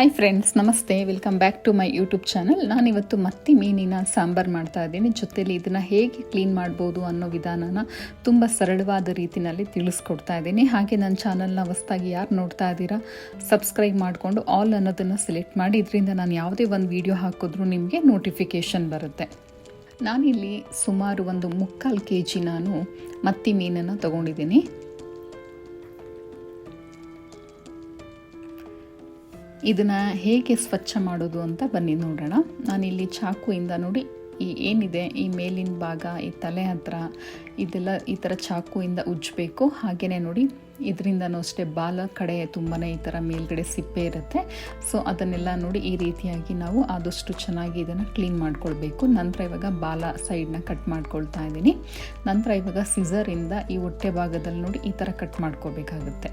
Hi friends ನಮಸ್ತೆ. Welcome back to my YouTube channel ನಾನಿವತ್ತು ಮತ್ತಿ ಮೀನಿನ ಸಾಂಬಾರು ಮಾಡ್ತಾ ಇದ್ದೀನಿ. ಜೊತೆಲಿ ಇದನ್ನು ಹೇಗೆ ಕ್ಲೀನ್ ಮಾಡ್ಬೋದು ಅನ್ನೋ ವಿಧಾನನ ತುಂಬ ಸರಳವಾದ ರೀತಿಯಲ್ಲಿ ತಿಳಿಸ್ಕೊಡ್ತಾ ಇದ್ದೀನಿ. ಹಾಗೆ ನನ್ನ ಚಾನಲ್ನ ಹೊಸ್ದಾಗಿ ಯಾರು ನೋಡ್ತಾ ಇದ್ದೀರಾ ಸಬ್ಸ್ಕ್ರೈಬ್ ಮಾಡಿಕೊಂಡು ಆಲ್ ಅನ್ನೋದನ್ನು ಸೆಲೆಕ್ಟ್ ಮಾಡಿ. ಇದರಿಂದ ನಾನು ಯಾವುದೇ ಒಂದು ವಿಡಿಯೋ ಹಾಕಿದ್ರೂ ನಿಮಗೆ ನೋಟಿಫಿಕೇಷನ್ ಬರುತ್ತೆ. ನಾನಿಲ್ಲಿ ಸುಮಾರು ಒಂದು ಮುಕ್ಕಾಲು ಕೆ ಜಿ ನಾನು ಮತ್ತಿ ಮೀನನ್ನು ತೊಗೊಂಡಿದ್ದೀನಿ. ಇದನ್ನು ಹೇಗೆ ಸ್ವಚ್ಛ ಮಾಡೋದು ಅಂತ ಬನ್ನಿ ನೋಡೋಣ. ನಾನಿಲ್ಲಿ ಚಾಕುವಿಂದ ನೋಡಿ ಈ ಏನಿದೆ, ಈ ಮೇಲಿನ ಭಾಗ, ಈ ತಲೆ ಹತ್ರ ಇದೆಲ್ಲ ಈ ಥರ ಚಾಕುವಿಂದ ಉಜ್ಜಬೇಕು. ಹಾಗೆಯೇ ನೋಡಿ, ಇದರಿಂದನೂ ಅಷ್ಟೇ ಬಾಲ ಕಡೆ ತುಂಬಾ ಈ ಥರ ಮೇಲ್ಗಡೆ ಸಿಪ್ಪೆ ಇರುತ್ತೆ. ಸೊ ಅದನ್ನೆಲ್ಲ ನೋಡಿ ಈ ರೀತಿಯಾಗಿ ನಾವು ಆದಷ್ಟು ಚೆನ್ನಾಗಿ ಇದನ್ನು ಕ್ಲೀನ್ ಮಾಡ್ಕೊಳ್ಬೇಕು. ನಂತರ ಇವಾಗ ಬಾಲ ಸೈಡ್ನ ಕಟ್ ಮಾಡ್ಕೊಳ್ತಾ ಇದ್ದೀನಿ. ನಂತರ ಇವಾಗ ಸಿಸರಿಂದ ಈ ಹೊಟ್ಟೆ ಭಾಗದಲ್ಲಿ ನೋಡಿ ಈ ಥರ ಕಟ್ ಮಾಡ್ಕೋಬೇಕಾಗುತ್ತೆ.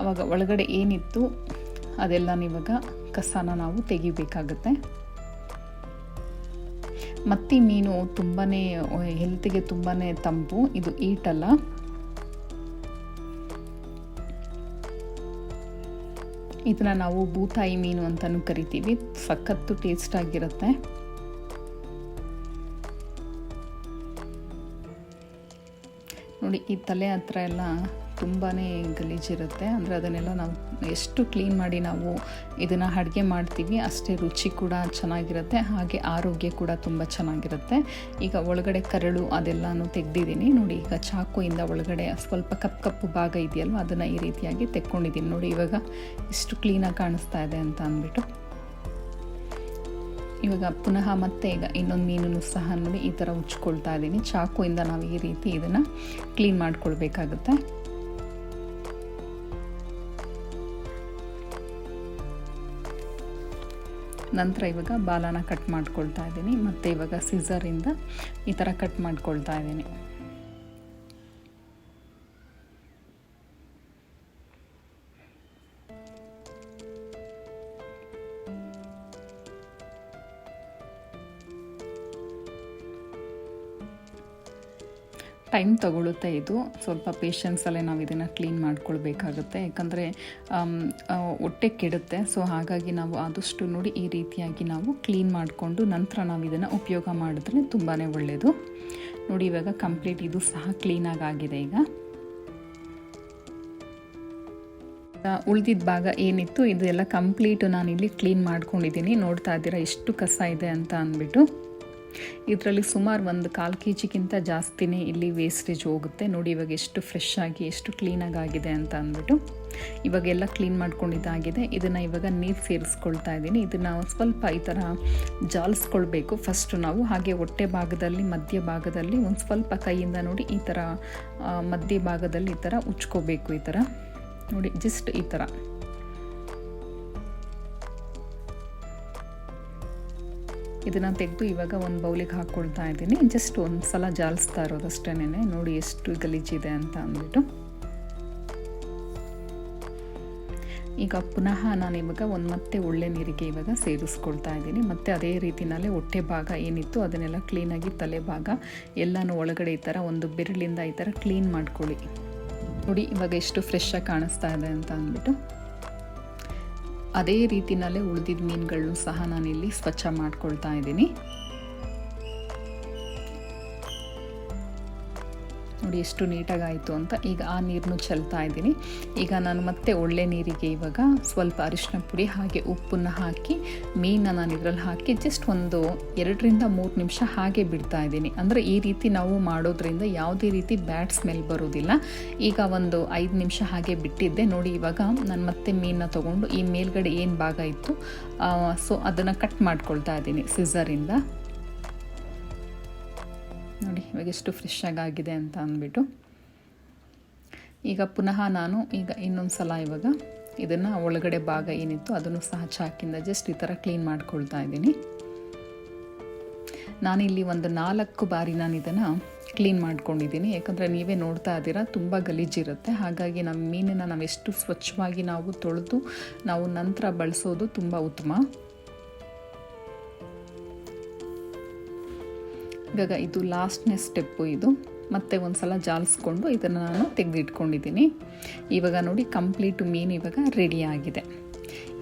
ಆವಾಗ ಒಳಗಡೆ ಏನಿತ್ತು? ಅದೆಲ್ಲ ಇವಾಗ ಕಸನ ನಾವು ತೆಗಿಬೇಕಾಗುತ್ತೆ. ಮತ್ತಿ ಮೀನು ತುಂಬಾ ಹೆಲ್ತಿಗೆ ತುಂಬಾ ತಂಪು. ಇದು ಈಟಲ್ಲ. ಇದನ್ನ ನಾವು ಬೂತಾಯಿ ಮೀನು ಅಂತಲೂ ಕರಿತೀವಿ. ಸಖತ್ತು ಟೇಸ್ಟ್ ಆಗಿರುತ್ತೆ. ನೋಡಿ, ಈ ತಲೆ ಹತ್ರ ಎಲ್ಲ ತುಂಬಾ ಗಲೀಜಿರುತ್ತೆ ಅಂದರೆ ಅದನ್ನೆಲ್ಲ ನಾವು ಎಷ್ಟು ಕ್ಲೀನ್ ಮಾಡಿ ನಾವು ಇದನ್ನು ಅಡುಗೆ ಮಾಡ್ತೀವಿ, ಅಷ್ಟೇ ರುಚಿ ಕೂಡ ಚೆನ್ನಾಗಿರುತ್ತೆ, ಹಾಗೆ ಆರೋಗ್ಯ ಕೂಡ ತುಂಬ ಚೆನ್ನಾಗಿರುತ್ತೆ. ಈಗ ಒಳಗಡೆ ಕರಳು ಅದೆಲ್ಲನೂ ತೆಗೆದಿದ್ದೀನಿ. ನೋಡಿ, ಈಗ ಚಾಕುಯಿಂದ ಒಳಗಡೆ ಸ್ವಲ್ಪ ಕಪ್ಪು ಕಪ್ಪು ಭಾಗ ಇದೆಯಲ್ವ, ಅದನ್ನು ಈ ರೀತಿಯಾಗಿ ತೆಕ್ಕೊಂಡಿದ್ದೀನಿ. ನೋಡಿ, ಇವಾಗ ಎಷ್ಟು ಕ್ಲೀನಾಗಿ ಕಾಣಿಸ್ತಾ ಇದೆ ಅಂತ ಅಂದ್ಬಿಟ್ಟು. ಇವಾಗ ಪುನಃ ಮತ್ತೆ ಈಗ ಇನ್ನೊಂದು ಮೀನನ್ನು ಸಹ ನೋಡಿ ಈ ಥರ ಉಚ್ಕೊಳ್ತಾ ಇದ್ದೀನಿ ಚಾಕುಯಿಂದ ನಾವು ಈ ರೀತಿ ಇದನ್ನು ಕ್ಲೀನ್ ಮಾಡ್ಕೊಳ್ಬೇಕಾಗುತ್ತೆ. ನಂತರ ಇವಾಗ ಬಾಲನ ಕಟ್ ಮಾಡ್ಕೊಳ್ತಾ ಇದ್ದೀನಿ. ಮತ್ತು ಇವಾಗ ಸಿಸರಿಂದ ಈ ಥರ ಕಟ್ ಮಾಡ್ಕೊಳ್ತಾ ಇದ್ದೀನಿ. ಟೈಮ್ ತಗೊಳುತ್ತೆ ಇದು. ಸ್ವಲ್ಪ ಪೇಷನ್ಸಲ್ಲೇ ನಾವು ಇದನ್ನು ಕ್ಲೀನ್ ಮಾಡ್ಕೊಳ್ಬೇಕಾಗುತ್ತೆ. ಯಾಕಂದರೆ ಹೊಟ್ಟೆ ಕೆಡುತ್ತೆ. ಸೊ ಹಾಗಾಗಿ ನಾವು ಆದಷ್ಟು ನೋಡಿ ಈ ರೀತಿಯಾಗಿ ನಾವು ಕ್ಲೀನ್ ಮಾಡಿಕೊಂಡು ನಂತರ ನಾವು ಇದನ್ನು ಉಪಯೋಗ ಮಾಡಿದ್ರೆ ತುಂಬಾ ಒಳ್ಳೆಯದು ನೋಡಿ, ಇವಾಗ ಕಂಪ್ಲೀಟ್ ಇದು ಸಹ ಕ್ಲೀನಾಗಿ ಆಗಿದೆ ಈಗ. ಉಳಿದಿದ್ದ ಭಾಗ ಏನಿತ್ತು, ಇದೆಲ್ಲ ಕಂಪ್ಲೀಟು ನಾನಿಲ್ಲಿ ಕ್ಲೀನ್ ಮಾಡ್ಕೊಂಡಿದ್ದೀನಿ. ನೋಡ್ತಾ ಇದ್ದೀರಾ, ಎಷ್ಟು ಕಸ ಇದೆ ಅಂತ ಅಂದ್ಬಿಟ್ಟು. ಇದರಲ್ಲಿ ಸುಮಾರು ಒಂದು ಕಾಲು ಕೆ ಜಿಗಿಂತ ಜಾಸ್ತಿನೇ ಇಲ್ಲಿ ವೇಸ್ಟೇಜ್ ಹೋಗುತ್ತೆ. ನೋಡಿ ಇವಾಗ ಎಷ್ಟು ಫ್ರೆಶ್ ಆಗಿ, ಎಷ್ಟು ಕ್ಲೀನಾಗಿ ಆಗಿದೆ ಅಂತ ಅಂದ್ಬಿಟ್ಟು ಇವಾಗೆಲ್ಲ ಕ್ಲೀನ್ ಮಾಡ್ಕೊಂಡಿದ್ದಾಗಿದೆ. ಇದನ್ನು ಇವಾಗ ನೀರು ಸೇರಿಸ್ಕೊಳ್ತಾ ಇದ್ದೀನಿ. ಇದನ್ನು ಸ್ವಲ್ಪ ಈ ಥರ ಜಾಲಿಸ್ಕೊಳ್ಬೇಕು. ಫಸ್ಟು ನಾವು ಹಾಗೆ ಹೊಟ್ಟೆ ಭಾಗದಲ್ಲಿ, ಮಧ್ಯ ಭಾಗದಲ್ಲಿ ಒಂದು ಸ್ವಲ್ಪ ಕೈಯಿಂದ ನೋಡಿ ಈ ಥರ ಮಧ್ಯ ಭಾಗದಲ್ಲಿ ಈ ಥರ ಉಚ್ಕೋಬೇಕು ಈ ಥರ ನೋಡಿ ಜಸ್ಟ್ ಈ ಥರ ಇದನ್ನು ತೆಗೆದು ಇವಾಗ ಒಂದು ಬೌಲಿಗೆ ಹಾಕ್ಕೊಳ್ತಾ ಇದ್ದೀನಿ. ಜಸ್ಟ್ ಒಂದು ಸಲ ಜಾಲಿಸ್ತಾ ಇರೋದು ಅಷ್ಟೇನೆ ನೋಡಿ ಎಷ್ಟು ಗಲೀಜಿದೆ ಅಂತ ಅಂದ್ಬಿಟ್ಟು. ಈಗ ಪುನಃ ನಾನು ಇವಾಗ ಒಂದು ಮತ್ತೆ ಒಳ್ಳೆ ನೀರಿಗೆ ಇವಾಗ ಸೇರಿಸ್ಕೊಳ್ತಾ ಇದ್ದೀನಿ. ಮತ್ತು ಅದೇ ರೀತಿನಲ್ಲೇ ಹೊಟ್ಟೆ ಭಾಗ ಏನಿತ್ತು ಅದನ್ನೆಲ್ಲ ಕ್ಲೀನಾಗಿ ತಲೆ ಭಾಗ ಎಲ್ಲನೂ ಒಳಗಡೆ ಈ ಥರ ಒಂದು ಬೆರಳಿಂದ ಈ ಥರ ಕ್ಲೀನ್ ಮಾಡ್ಕೊಳ್ಳಿ. ನೋಡಿ ಇವಾಗ ಎಷ್ಟು ಫ್ರೆಶ್ಶಾಗಿ ಕಾಣಿಸ್ತಾ ಇದೆ ಅಂತ ಅಂದ್ಬಿಟ್ಟು. ಅದೇ ರೀತಿನಲ್ಲೇ ಉಳಿದಿದ್ದ ಮೀನುಗಳನ್ನು ಸಹ ನಾನಿಲ್ಲಿ ಸ್ವಚ್ಛ ಮಾಡ್ಕೊಳ್ತಾ ಇದ್ದೀನಿ. ನೋಡಿ ಎಷ್ಟು ನೀಟಾಗಾಯಿತು ಅಂತ ಈಗ ಆ ನೀರನ್ನು ಚೆಲ್ತಾ ಇದ್ದೀನಿ. ಈಗ ನಾನು ಮತ್ತೆ ಒಳ್ಳೆ ನೀರಿಗೆ ಇವಾಗ ಸ್ವಲ್ಪ ಅರಿಶಿನ ಪುಡಿ, ಹಾಗೆ ಉಪ್ಪನ್ನು ಹಾಕಿ, ಮೀನನ್ನು ನಾನು ಇದರಲ್ಲಿ ಹಾಕಿ ಜಸ್ಟ್ ಒಂದು ಎರಡರಿಂದ ಮೂರು ನಿಮಿಷ ಹಾಗೆ ಬಿಡ್ತಾ ಇದ್ದೀನಿ. ಅಂದರೆ ಈ ರೀತಿ ನಾವು ಮಾಡೋದ್ರಿಂದ ಯಾವುದೇ ರೀತಿ ಬ್ಯಾಡ್ ಸ್ಮೆಲ್ ಬರೋದಿಲ್ಲ ಈಗ ಒಂದು ಐದು ನಿಮಿಷ ಹಾಗೆ ಬಿಟ್ಟಿದ್ದೆ. ನೋಡಿ ಇವಾಗ ನಾನು ಮತ್ತೆ ಮೀನನ್ನ ತೊಗೊಂಡು ಈ ಮೇಲ್ಗಡೆ ಏನು ಭಾಗ ಇತ್ತು ಸೊ ಅದನ್ನು ಕಟ್ ಮಾಡ್ಕೊಳ್ತಾ ಇದ್ದೀನಿ ಸಿಸರಿಂದ ನೋಡಿ, ಇವಾಗ ಎಷ್ಟು ಫ್ರೆಶ್ ಆಗಿದೆ ಅಂತ ಅಂದ್ಬಿಟ್ಟು. ಈಗ ಪುನಃ ನಾನು ಈಗ ಇನ್ನೊಂದು ಸಲ ಇವಾಗ ಇದನ್ನು ಒಳಗಡೆ ಭಾಗ ಏನಿತ್ತು ಅದನ್ನು ಸಹ ಚಾಕಿಂದ ಜಸ್ಟ್ ಈ ಥರ ಕ್ಲೀನ್ ಮಾಡ್ಕೊಳ್ತಾ ಇದ್ದೀನಿ. ನಾನಿಲ್ಲಿ ಒಂದು ನಾಲ್ಕು ಬಾರಿ ನಾನು ಇದನ್ನು ಕ್ಲೀನ್ ಮಾಡ್ಕೊಂಡಿದ್ದೀನಿ. ಯಾಕಂದರೆ ನೀವೇ ನೋಡ್ತಾ ಇದ್ದೀರಾ, ತುಂಬ ಗಲೀಜಿರುತ್ತೆ. ಹಾಗಾಗಿ ನಮ್ಮ ಮೀನನ್ನು ನಾವು ಎಷ್ಟು ಸ್ವಚ್ಛವಾಗಿ ನಾವು ತೊಳೆದು, ನಾವು ನಂತರ ಬಳಸೋದು ತುಂಬ ಉತ್ತಮ. ಇವಾಗ ಇದು ಲಾಸ್ಟ್ನೇ ಸ್ಟೆಪ್ಪು ಇದು. ಮತ್ತೆ ಒಂದು ಸಲ ಜಾಲಿಸ್ಕೊಂಡು ಇದನ್ನು ನಾನು ತೆಗೆದಿಟ್ಕೊಂಡಿದ್ದೀನಿ. ಇವಾಗ ನೋಡಿ ಕಂಪ್ಲೀಟು ಮೀನು ಇವಾಗ ರೆಡಿ ಆಗಿದೆ.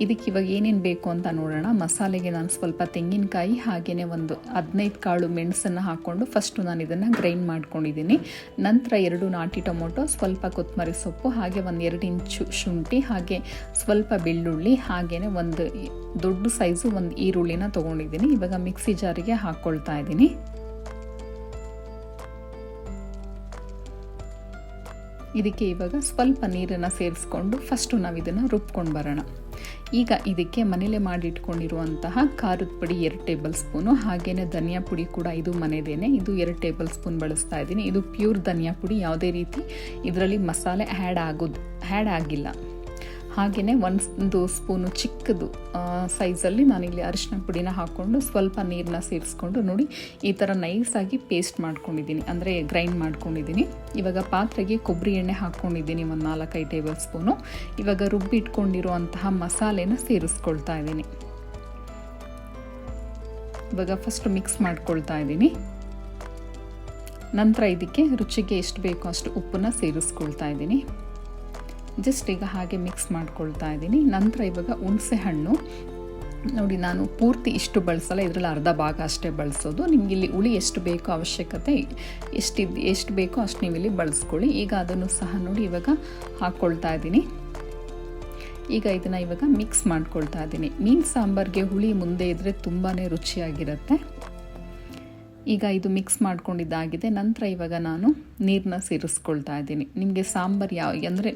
ಇದಕ್ಕೆ ಇವಾಗ ಏನೇನು ಬೇಕು ಅಂತ ನೋಡೋಣ. ಮಸಾಲೆಗೆ ನಾನು ಸ್ವಲ್ಪ ತೆಂಗಿನಕಾಯಿ ಹಾಗೆಯೇ ಒಂದು ಹದಿನೈದು ಕಾಳು ಮೆಣಸನ್ನು ಹಾಕ್ಕೊಂಡು ಫಸ್ಟು ನಾನು ಇದನ್ನು ಗ್ರೈಂಡ್ ಮಾಡ್ಕೊಂಡಿದ್ದೀನಿ. ನಂತರ ಎರಡು ನಾಟಿ ಟೊಮೊಟೊ, ಸ್ವಲ್ಪ ಕೊತ್ತಂಬರಿ ಸೊಪ್ಪು, ಹಾಗೆ ಒಂದು ಎರಡು ಇಂಚು ಶುಂಠಿ, ಹಾಗೆ ಸ್ವಲ್ಪ ಬೆಳ್ಳುಳ್ಳಿ ಹಾಗೆಯೇ ಒಂದು ದೊಡ್ಡ ಸೈಜು ಒಂದು ಈರುಳ್ಳಿನ ತೊಗೊಂಡಿದ್ದೀನಿ. ಇವಾಗ ಮಿಕ್ಸಿ ಜಾರಿಗೆ ಹಾಕ್ಕೊಳ್ತಾ ಇದ್ದೀನಿ. ಇದಕ್ಕೆ ಇವಾಗ ಸ್ವಲ್ಪ ನೀರನ್ನು ಸೇರಿಸ್ಕೊಂಡು ಫಸ್ಟು ನಾವು ಇದನ್ನು ರುಬ್ಕೊಂಡು ಬರೋಣ. ಈಗ ಇದಕ್ಕೆ ಮನೇಲೆ ಮಾಡಿಟ್ಕೊಂಡಿರುವಂತಹ ಖಾರದ ಪುಡಿ ಎರಡು ಟೇಬಲ್ ಸ್ಪೂನು ಹಾಗೆಯೇ ಧನಿಯಾ ಪುಡಿ ಕೂಡ ಇದು ಮನೆದೇನೆ ಇದು ಎರಡು ಟೇಬಲ್ ಸ್ಪೂನ್ ಬಳಸ್ತಾ ಇದ್ದೀನಿ. ಇದು ಪ್ಯೂರ್ ಧನಿಯಾ ಪುಡಿ, ಯಾವುದೇ ರೀತಿ ಇದರಲ್ಲಿ ಮಸಾಲೆ ಆ್ಯಡ್ ಆಗೋದು ಆ್ಯಡ್ ಆಗಿಲ್ಲ. ಹಾಗೆಯೇ ಒಂದು ಸ್ಪೂನು ಚಿಕ್ಕದು ಸೈಜಲ್ಲಿ ನಾನಿಲ್ಲಿ ಅರಿಶಿನ ಪುಡಿನ ಹಾಕ್ಕೊಂಡು ಸ್ವಲ್ಪ ನೀರನ್ನ ಸೇರಿಸ್ಕೊಂಡು ನೋಡಿ ಈ ಥರ ನೈಸಾಗಿ ಪೇಸ್ಟ್ ಮಾಡ್ಕೊಂಡಿದ್ದೀನಿ. ಅಂದರೆ ಗ್ರೈಂಡ್ ಮಾಡ್ಕೊಂಡಿದ್ದೀನಿ. ಇವಾಗ ಪಾತ್ರೆಗೆ ಕೊಬ್ಬರಿ ಎಣ್ಣೆ ಹಾಕ್ಕೊಂಡಿದ್ದೀನಿ ಒಂದು ನಾಲ್ಕೈದು ಟೇಬಲ್ ಸ್ಪೂನು. ಇವಾಗ ರುಬ್ಬಿಟ್ಕೊಂಡಿರುವಂತಹ ಮಸಾಲೆನ ಸೇರಿಸ್ಕೊಳ್ತಾ ಇದ್ದೀನಿ. ಇವಾಗ ಫಸ್ಟ್ ಮಿಕ್ಸ್ ಮಾಡ್ಕೊಳ್ತಾ ಇದ್ದೀನಿ. ನಂತರ ಇದಕ್ಕೆ ರುಚಿಗೆ ಎಷ್ಟು ಬೇಕೋ ಅಷ್ಟು ಉಪ್ಪನ್ನು ಸೇರಿಸ್ಕೊಳ್ತಾ ಇದ್ದೀನಿ. ಜಸ್ಟ್ ಈಗ ಹಾಗೆ ಮಿಕ್ಸ್ ಮಾಡ್ಕೊಳ್ತಾ ಇದ್ದೀನಿ. ನಂತರ ಇವಾಗ ಹುಣಸೆ ಹಣ್ಣು. ನೋಡಿ, ನಾನು ಪೂರ್ತಿ ಇಷ್ಟು ಬಳಸಲ್ಲ, ಇದರಲ್ಲಿ ಅರ್ಧ ಭಾಗ ಅಷ್ಟೇ ಬಳಸೋದು. ನಿಮ್ಗೆ ಇಲ್ಲಿ ಹುಳಿ ಎಷ್ಟು ಬೇಕೋ ಅವಶ್ಯಕತೆ ಎಷ್ಟಿದ್ದು ಎಷ್ಟು ಬೇಕೋ ಅಷ್ಟು ನೀವು ಇಲ್ಲಿ ಬಳಸ್ಕೊಳ್ಳಿ. ಈಗ ಅದನ್ನು ಸಹ ನೋಡಿ ಇವಾಗ ಹಾಕ್ಕೊಳ್ತಾ ಇದ್ದೀನಿ. ಈಗ ಇದನ್ನು ಇವಾಗ ಮಿಕ್ಸ್ ಮಾಡ್ಕೊಳ್ತಾ ಇದ್ದೀನಿ. ಮೀನು ಸಾಂಬಾರಿಗೆ ಹುಳಿ ಮುಂದೆ ಇದ್ದರೆ ತುಂಬಾ ರುಚಿಯಾಗಿರುತ್ತೆ. ಈಗ ಇದು ಮಿಕ್ಸ್ ಮಾಡ್ಕೊಂಡಿದ್ದಾಗಿದೆ. ನಂತರ ಇವಾಗ ನಾನು ನೀರನ್ನ ಸೇರಿಸ್ಕೊಳ್ತಾ ಇದ್ದೀನಿ. ನಿಮಗೆ ಸಾಂಬಾರು ಯಾವ, ಅಂದರೆ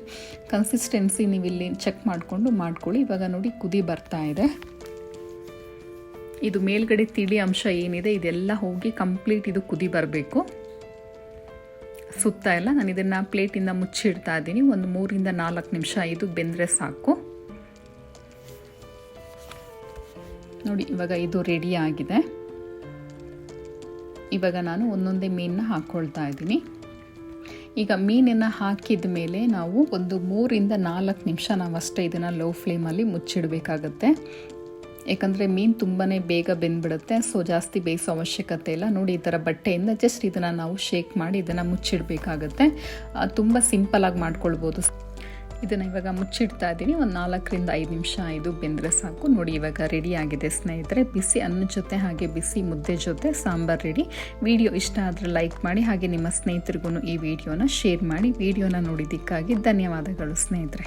ಕನ್ಸಿಸ್ಟೆನ್ಸಿ ನೀವು ಚೆಕ್ ಮಾಡಿಕೊಂಡು ಮಾಡ್ಕೊಳ್ಳಿ. ಇವಾಗ ನೋಡಿ ಕುದಿ ಬರ್ತಾ ಇದೆ. ಇದು ಮೇಲ್ಗಡೆ ತಿಳಿ ಅಂಶ ಏನಿದೆ, ಇದೆಲ್ಲ ಹೋಗಿ ಕಂಪ್ಲೀಟ್ ಇದು ಕುದಿ ಬರಬೇಕು. ಸುತ್ತ ಎಲ್ಲ ನಾನು ಇದನ್ನು ಪ್ಲೇಟಿಂದ ಮುಚ್ಚಿಡ್ತಾ ಇದ್ದೀನಿ. ಒಂದು ಮೂರಿಂದ ನಾಲ್ಕು ನಿಮಿಷ ಇದು ಬೆಂದರೆ ಸಾಕು. ನೋಡಿ, ಇವಾಗ ಇದು ರೆಡಿ ಆಗಿದೆ. ಇವಾಗ ನಾನು ಒಂದೊಂದೇ ಮೀನನ್ನ ಹಾಕ್ಕೊಳ್ತಾ ಇದ್ದೀನಿ. ಈಗ ಮೀನನ್ನು ಹಾಕಿದ ಮೇಲೆ ನಾವು ಒಂದು ಮೂರಿಂದ ನಾಲ್ಕು ನಿಮಿಷ ನಾವು ಅಷ್ಟೇ ಇದನ್ನು ಲೋ ಫ್ಲೇಮಲ್ಲಿ ಮುಚ್ಚಿಡಬೇಕಾಗತ್ತೆ. ಯಾಕಂದರೆ ಮೀನು ತುಂಬಾ ಬೇಗ ಬೆಂದ್ಬಿಡುತ್ತೆ ಸೊ ಜಾಸ್ತಿ ಬೇಯಿಸೋ ಅವಶ್ಯಕತೆ ಇಲ್ಲ. ನೋಡಿ, ಈ ಥರ ಬಟ್ಟೆಯಿಂದ ಜಸ್ಟ್ ಇದನ್ನು ನಾವು ಶೇಕ್ ಮಾಡಿ ಇದನ್ನು ಮುಚ್ಚಿಡಬೇಕಾಗತ್ತೆ. ತುಂಬ ಸಿಂಪಲಾಗಿ ಮಾಡ್ಕೊಳ್ಬೋದು. ಇದನ್ನು ಇವಾಗ ಮುಚ್ಚಿಡ್ತಾ ಇದ್ದೀನಿ. ಒಂದು ನಾಲ್ಕರಿಂದ ಐದು ನಿಮಿಷ ಇದು ಬೆಂದರೆ ಸಾಕು. ನೋಡಿ, ಇವಾಗ ರೆಡಿ ಆಗಿದೆ ಸ್ನೇಹಿತರೆ. ಬಿಸಿ ಅನ್ನ ಜೊತೆ ಹಾಗೆ ಬಿಸಿ ಮುದ್ದೆ ಜೊತೆ ಸಾಂಬಾರು ರೆಡಿ ವಿಡಿಯೋ ಇಷ್ಟ ಆದರೆ ಲೈಕ್ ಮಾಡಿ, ಹಾಗೆ ನಿಮ್ಮ ಸ್ನೇಹಿತರಿಗೂ ಈ ವಿಡಿಯೋನ ಶೇರ್ ಮಾಡಿ. ವಿಡಿಯೋನ ನೋಡಿದ್ದಕ್ಕಾಗಿ ಧನ್ಯವಾದಗಳು ಸ್ನೇಹಿತರೆ.